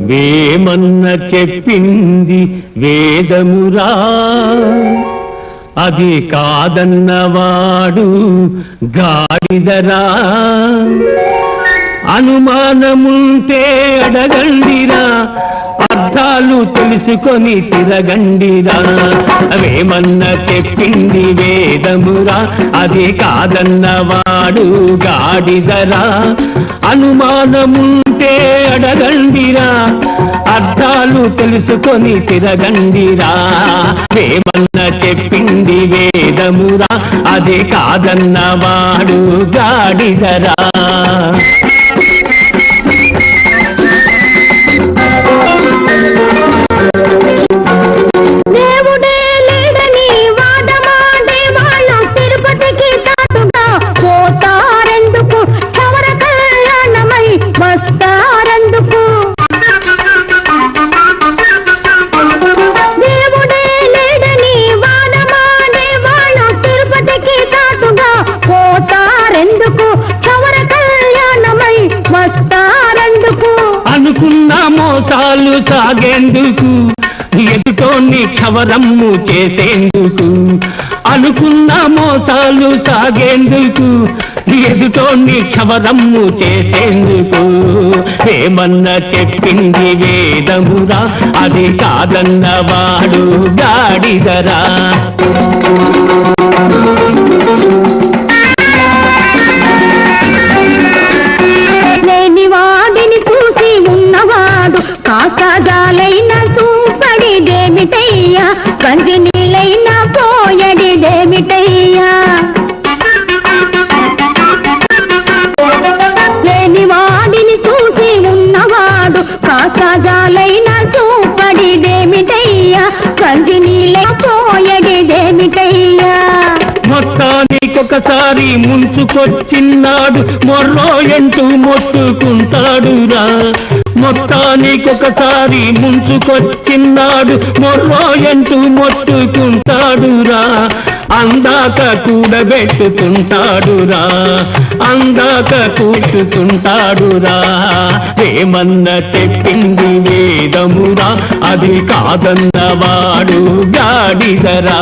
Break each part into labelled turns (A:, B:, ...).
A: వేమన్న చెప్పింది వేదమురా. అది కాదన్నవాడు గాడిదరా. అనుమానముంటే అడగండిరా. అర్థాలు తెలుసుకొని తిరగండిరా. వేమన్న చెప్పింది వేదమురా. అది కాదన్నవాడు గాడిదరా. అనుమానముంటే అడగండిరా అర్థాలు తెలుసుకొని తిరగండిరా. వేమన్న చెప్పింది వేదమురా. అది కాదన్నవాడు గాడిదరా. మోసాలు సాగేందుకు ఎదుటోని కవరమ్ము చేసేందుకు అనుకున్న మోసాలు సాగేందుకు ఎదుటోని కవరమ్ము చేసేందుకు. ఏమన్న చెప్పింది వేదమురా? అది కాదన్నవాడు గాడిదరా. ఒక్కసారి ముంచుకొచ్చిన్నాడు మొర్రో ఎంటూ మొత్తుకుంటాడురా. మొత్తానికొకసారి ముంచుకొచ్చిన్నాడు మొర్రో ఎంటూ మొత్తుకుంటాడురా. అందాక కూడబెట్టుకుంటాడురా అందాక కూర్చుకుంటాడురా. ఏమన్న చెప్పింది వేదమురా అది కాదన్నవాడు గాడిదరా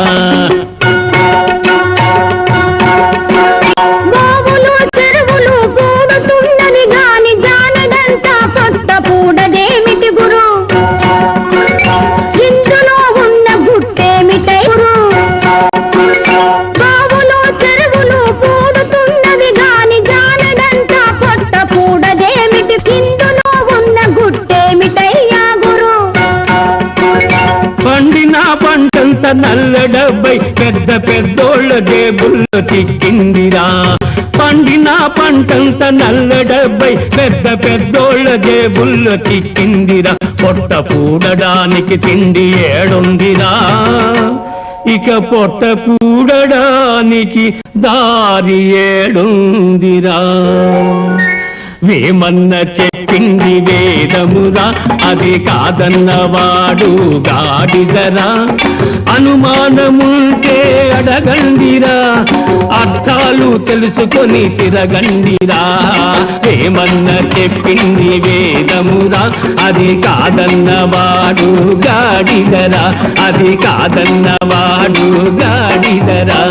A: అంత నల్ల డబ్బై పెద్ద పెద్దోళ్ళ జేబుల్లో చిక్కిందిరా పండిన పంటంత నల్ల డబ్బై పెద్ద పెద్దోళ్ళ జేబుల్లో చిక్కిందిరా పొట్ట పూడడానికి తిండి ఏడుందిరా. ఇక పొట్ట పూడడానికి దారి ఏడుందిరా. వేమన్న చెప్పింది వేదమురా అది కాదన్నవాడు గాడిదరా. అనుమానముంటే అడగండిరా. అర్థాలు తెలుసుకొని తిరగండిరా. ఏమన్న చెప్పింది వేదమురా? అది కాదన్నవాడు గాడిదరా. అది కాదన్నవాడు గాడిదరా.